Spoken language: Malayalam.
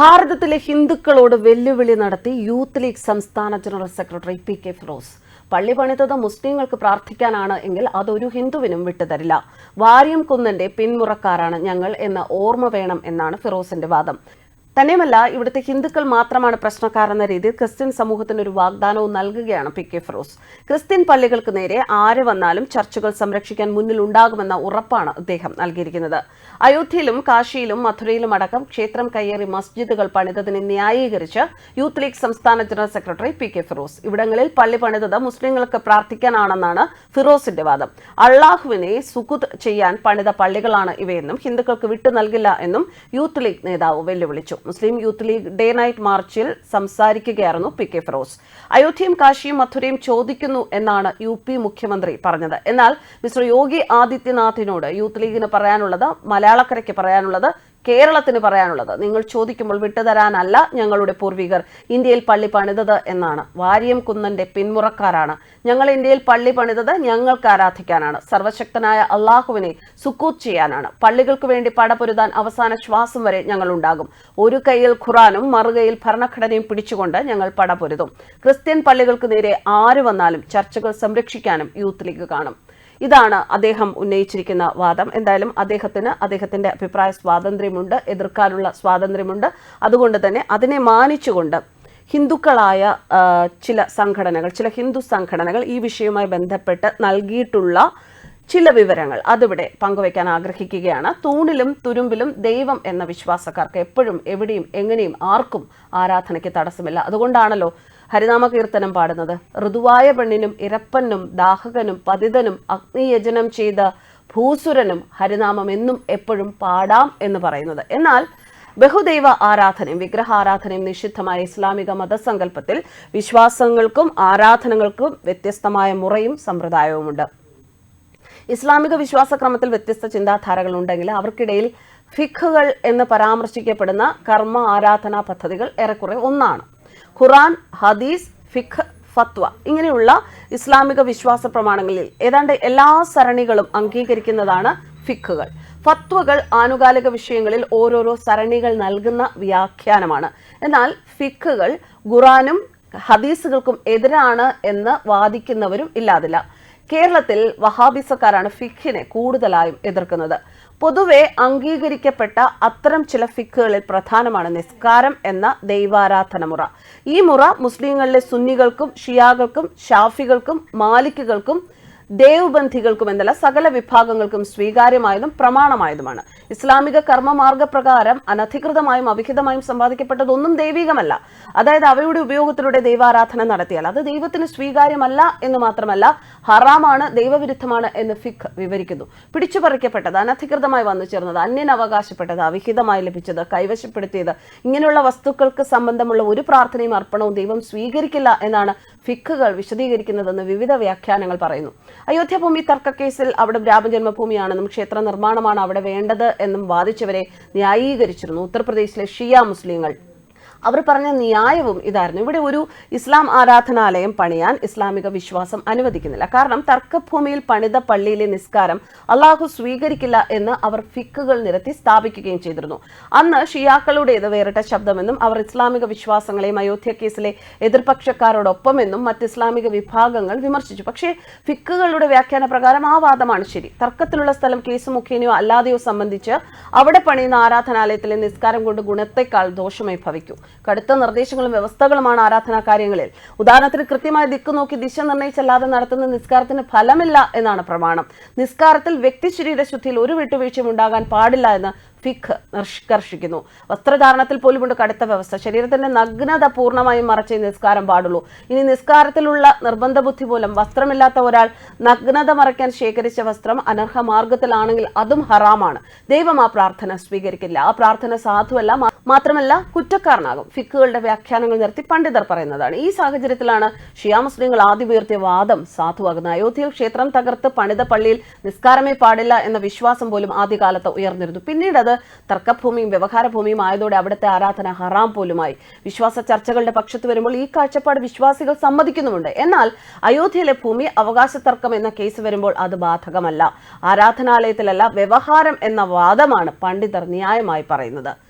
ഭാരതത്തിലെ ഹിന്ദുക്കളോട് വെല്ലുവിളി നടത്തി യൂത്ത് ലീഗ് സംസ്ഥാന general secretary P K Firoz. പള്ളി പണിതത് മുസ്ലിങ്ങൾക്ക് പ്രാർത്ഥിക്കാനാണ് എങ്കിൽ അതൊരു ഹിന്ദുവിനും വിട്ടുതരില്ല. വാര്യം കുന്നന്റെ പിന്മുറക്കാരാണ് ഞങ്ങൾ എന്ന ഓർമ്മ വേണം എന്നാണ് ഫിറോസിന്റെ വാദം. തന്നെയുമല്ല ഇവിടുത്തെ ഹിന്ദുക്കൾ മാത്രമാണ് പ്രശ്നക്കാരെന്ന രീതിയിൽ ക്രിസ്ത്യൻ സമൂഹത്തിന് ഒരു വാഗ്ദാനവും നൽകുകയാണ് പി കെ ഫിറോസ്. ക്രിസ്ത്യൻ പള്ളികൾക്ക് നേരെ ആര് വന്നാലും ചർച്ചുകൾ സംരക്ഷിക്കാൻ മുന്നിൽ ഉണ്ടാകുമെന്ന ഉറപ്പാണ് അദ്ദേഹം നൽകിയിരിക്കുന്നത്. അയോധ്യയിലും കാശിയിലും മധുരയിലും അടക്കം ക്ഷേത്രം കയ്യേറി മസ്ജിദുകൾ പണിതതിനെ ന്യായീകരിച്ച് യൂത്ത് ലീഗ് സംസ്ഥാന general secretary P K Firoz. ഇവിടങ്ങളിൽ പള്ളി പണിതത് മുസ്ലിങ്ങൾക്ക് പ്രാർത്ഥിക്കാനാണെന്നാണ് ഫിറോസിന്റെ വാദം. അള്ളാഹുവിനെ സുഖുദ് ചെയ്യാൻ പണിത പള്ളികളാണ് ഇവയെന്നും ഹിന്ദുക്കൾക്ക് വിട്ടു നൽകില്ല എന്നും യൂത്ത് ലീഗ് നേതാവ് വെല്ലുവിളിച്ചു. Muslim youth league day night മാർച്ചിൽ സംസാരിക്കുകയായിരുന്നു പി കെ ഫിറോസ്. അയോധ്യയും കാശിയും മഥുരയും ചോദിക്കുന്നു എന്നാണ് യു പി മുഖ്യമന്ത്രി പറഞ്ഞത്. എന്നാൽ മിസ്റ്റർ യോഗി ആദിത്യനാഥിനോട് യൂത്ത് ലീഗിന് പറയാനുള്ളത് മലയാളക്കരയ്ക്ക് പറയാനുള്ളത് കേരളത്തിന് പറയാനുള്ളത്. നിങ്ങൾ ചോദിക്കുമ്പോൾ വിട്ടുതരാനല്ല ഞങ്ങളുടെ പൂർവികർ. ഇന്ത്യയിൽ പള്ളി പണിതത് എന്നാണ്. വാര്യം കുന്നന്റെ പിന്മുറക്കാരാണ്. ഞങ്ങൾ ഇന്ത്യയിൽ പള്ളി പണിതത് ഞങ്ങൾക്ക് ആരാധിക്കാനാണ്. സർവശക്തനായ അള്ളാഹുവിനെ സുക്കൂത്ത് ചെയ്യാനാണ്. പള്ളികൾക്ക് വേണ്ടി പടപൊരുതാൻ അവസാന ശ്വാസം വരെ ഞങ്ങൾ ഉണ്ടാകും ഒരു കൈയിൽ ഖുറാനും മറുകൈയിൽ ഭരണഘടനയും പിടിച്ചുകൊണ്ട് ഞങ്ങൾ പടപൊരുതും. ക്രിസ്ത്യൻ പള്ളികൾക്ക് നേരെ ആര് വന്നാലും ചർച്ചകൾ സംരക്ഷിക്കാനും യൂത്ത് ലീഗ് കാണും. ഇതാണ് അദ്ദേഹം ഉന്നയിച്ചിരിക്കുന്ന വാദം. എന്തായാലും അദ്ദേഹത്തിന് അദ്ദേഹത്തിന്റെ അഭിപ്രായ സ്വാതന്ത്ര്യമുണ്ട് എതിർക്കാനുള്ള സ്വാതന്ത്ര്യമുണ്ട്. അതുകൊണ്ട് തന്നെ അതിനെ മാനിച്ചുകൊണ്ട് ഹിന്ദുക്കളായ ചില സംഘടനകൾ ചില ഹിന്ദു സംഘടനകൾ ഈ വിഷയവുമായി ബന്ധപ്പെട്ട് നൽകിയിട്ടുള്ള ചില വിവരങ്ങൾ അതിവിടെ പങ്കുവയ്ക്കാൻ ആഗ്രഹിക്കുകയാണ്. തൂണിലും തുരുമ്പിലും ദൈവം എന്ന വിശ്വാസക്കാർക്ക് എപ്പോഴും എവിടെയും എങ്ങനെയും ആർക്കും ആരാധനയ്ക്ക് തടസ്സമില്ല. അതുകൊണ്ടാണല്ലോ ഹരിനാമ കീർത്തനം പാടുന്നത്. ഋതുവായ പെണ്ണിനും ഇരപ്പനും ദാഹകനും പതിതനും അഗ്നിയജനം ചെയ്ത ഭൂസുരനും ഹരിനാമം എന്നും എപ്പോഴും പാടാം എന്ന് പറയുന്നത്. എന്നാൽ ബഹുദൈവ ആരാധനയും വിഗ്രഹാരാധനയും നിഷിദ്ധമായ ഇസ്ലാമിക മതസങ്കല്പത്തിൽ വിശ്വാസങ്ങൾക്കും ആരാധനകൾക്കും വ്യത്യസ്തമായ മുറയും സമ്പ്രദായവുമുണ്ട്. ഇസ്ലാമിക വിശ്വാസക്രമത്തിൽ വ്യത്യസ്ത ചിന്താധാരകൾ ഉണ്ടെങ്കിൽ അവർക്കിടയിൽ ഫിഖുകൾ എന്ന് പരാമർശിക്കപ്പെടുന്ന കർമ്മ ആരാധനാ പദ്ധതികൾ ഏറെക്കുറെ ഒന്നാണ്. ഖുറാൻ ഹദീസ് ഫിഖ് ഫത്വ ഇങ്ങനെയുള്ള ഇസ്ലാമിക വിശ്വാസ പ്രമാണങ്ങളിൽ ഏതാണ്ട് എല്ലാ സരണികളും അംഗീകരിക്കുന്നതാണ് ഫിഖുകൾ. ഫത്വകൾ ആനുകാലിക വിഷയങ്ങളിൽ ഓരോരോ സരണികൾ നൽകുന്ന വ്യാഖ്യാനമാണ്. എന്നാൽ ഫിഖുകൾ ഖുറാനും ഹദീസുകൾക്കും എതിരാണ് എന്ന് വാദിക്കുന്നവരും ഇല്ലാതില്ല. കേരളത്തിൽ വഹാബിസക്കാരാണ് ഫിഖിനെ കൂടുതലായും എതിർക്കുന്നത്. പൊതുവെ അംഗീകരിക്കപ്പെട്ട അത്തരം ചില ഫിഖുകളിൽ പ്രധാനമാണ് നിസ്കാരം എന്ന ദൈവാരാധന മുറ. ഈ മുറ മുസ്ലിങ്ങളിലെ സുന്നികൾക്കും ഷിയാകൾക്കും ഷാഫികൾക്കും മാലിക്കുകൾക്കും ദേവബന്ധികൾക്കും എന്നല്ല സകല വിഭാഗങ്ങൾക്കും സ്വീകാര്യമായതും പ്രമാണമായതുമാണ്. ഇസ്ലാമിക കർമ്മമാർഗ പ്രകാരം അനധികൃതമായും അവിഹിതമായും സമ്പാദിക്കപ്പെട്ടതൊന്നും ദൈവികമല്ല. അതായത് അവയുടെ ഉപയോഗത്തിലൂടെ ദൈവാരാധന നടത്തിയാൽ അത് ദൈവത്തിന് സ്വീകാര്യമല്ല എന്ന് മാത്രമല്ല ഹറാമാണ് ദൈവവിരുദ്ധമാണ് എന്ന് ഫിഖ് വിവരിക്കുന്നു. പിടിച്ചുപറിക്കപ്പെട്ടത് അനധികൃതമായി വന്നു ചേർന്നത് അന്യനവകാശപ്പെട്ടത് അവിഹിതമായി ലഭിച്ചത് കൈവശപ്പെടുത്തിയത് ഇങ്ങനെയുള്ള വസ്തുക്കൾക്ക് സംബന്ധമുള്ള ഒരു പ്രാർത്ഥനയും അർപ്പണവും ദൈവം സ്വീകരിക്കില്ല എന്നാണ് ഫിഖുകൾ വിശദീകരിക്കുന്നതെന്ന് വിവിധ വ്യാഖ്യാനങ്ങൾ പറയുന്നു. അയോധ്യ ഭൂമി തർക്കക്കേസിൽ അവിടെ രാമജന്മഭൂമിയാണെന്നും ക്ഷേത്ര നിർമ്മാണമാണ് അവിടെ വേണ്ടത് എന്നും വാദിച്ചവരെ ന്യായീകരിച്ചിരുന്നു. ഉത്തർപ്രദേശിലെ ഷിയ മുസ്ലിങ്ങൾ അവർ പറഞ്ഞ ന്യായവും ഇതായിരുന്നു. ഇവിടെ ഒരു ഇസ്ലാം ആരാധനാലയം പണിയാൻ ഇസ്ലാമിക വിശ്വാസം അനുവദിക്കുന്നില്ല. കാരണം തർക്കഭൂമിയിൽ പണിത പള്ളിയിലെ നിസ്കാരം അള്ളാഹു സ്വീകരിക്കില്ല എന്ന് അവർ ഫിക്കുകൾ നിരത്തി സ്ഥാപിക്കുകയും ചെയ്തിരുന്നു. അന്ന് ഷിയാക്കളുടേത് വേറിട്ട ശബ്ദമെന്നും അവർ ഇസ്ലാമിക വിശ്വാസങ്ങളെയും അയോധ്യ കേസിലെ എതിർപക്ഷക്കാരോടൊപ്പമെന്നും മറ്റ് ഇസ്ലാമിക വിഭാഗങ്ങൾ വിമർശിച്ചു. പക്ഷേ ഫിക്കുകളുടെ വ്യാഖ്യാന പ്രകാരം ആ വാദമാണ് ശരി. തർക്കത്തിലുള്ള സ്ഥലം കേസ് മുഖേനയോ അല്ലാതെയോ സംബന്ധിച്ച് അവിടെ പണിയുന്ന ആരാധനാലയത്തിലെ നിസ്കാരം കൊണ്ട് ഗുണത്തെക്കാൾ ദോഷമായി ഭവിക്കും കടുത്ത നിർദ്ദേശങ്ങളും വ്യവസ്ഥകളുമാണ് ആരാധനാ കാര്യങ്ങളിൽ. ഉദാഹരണത്തിന് കൃത്യമായ ദിക്ക് നോക്കി ദിശ നിർണയിച്ചല്ലാതെ നടത്തുന്ന നിസ്കാരത്തിന് ഫലമില്ല എന്നാണ് പ്രമാണം. നിസ്കാരത്തിൽ വ്യക്തി ശരീര ശുദ്ധിയിൽ ഒരു വിട്ടുവീഴ്ചയും ഉണ്ടാകാൻ പാടില്ല എന്ന് ഫിഖ് നിഷ്കർഷിക്കുന്നു. വസ്ത്രധാരണത്തിൽ പോലുമുണ്ട് കടുത്ത വ്യവസ്ഥ. ശരീരത്തിന്റെ നഗ്നത പൂർണമായും മറച്ചേ നിസ്കാരം പാടുള്ളൂ. ഇനി നിസ്കാരത്തിലുള്ള നിർബന്ധ ബുദ്ധി മൂലം വസ്ത്രമില്ലാത്ത ഒരാൾ നഗ്നത മറയ്ക്കാൻ ശേഖരിച്ച വസ്ത്രം അനർഹ മാർഗത്തിലാണെങ്കിൽ അതും ഹറാമാണ്. ദൈവം ആ പ്രാർത്ഥന സ്വീകരിക്കില്ല. ആ പ്രാർത്ഥന സാധുവല്ല മാത്രമല്ല കുറ്റക്കാരനാകും. ഫിക്കുകളുടെ വ്യാഖ്യാനങ്ങൾ നിർത്തി പണ്ഡിതർ പറയുന്നതാണ്. ഈ സാഹചര്യത്തിലാണ് ഷിയാ മുസ്ലിങ്ങൾ ആദ്യം ഉയർത്തിയ വാദം സാധുവാകുന്ന അയോധ്യയിൽ ക്ഷേത്രം തകർത്ത് പണിത പള്ളിയിൽ നിസ്കാരമേ പാടില്ല എന്ന വിശ്വാസം പോലും ആദ്യകാലത്ത് ഉയർന്നിരുന്നു. പിന്നീട് അത് തർക്കഭൂമിയും വ്യവഹാര ഭൂമിയും ആയതോടെ അവിടുത്തെ ആരാധന ഹറാം പോലുമായി. വിശ്വാസ ചർച്ചകളുടെ പക്ഷത്ത് വരുമ്പോൾ ഈ കാഴ്ചപ്പാട് വിശ്വാസികൾ സമ്മതിക്കുന്നുമുണ്ട്. എന്നാൽ അയോധ്യയിലെ ഭൂമി അവകാശ തർക്കം എന്ന കേസ് വരുമ്പോൾ അത് ബാധകമല്ല. ആരാധനാലയത്തിലല്ല വ്യവഹാരം എന്ന വാദമാണ് പണ്ഡിതർ ന്യായമായി പറയുന്നത്.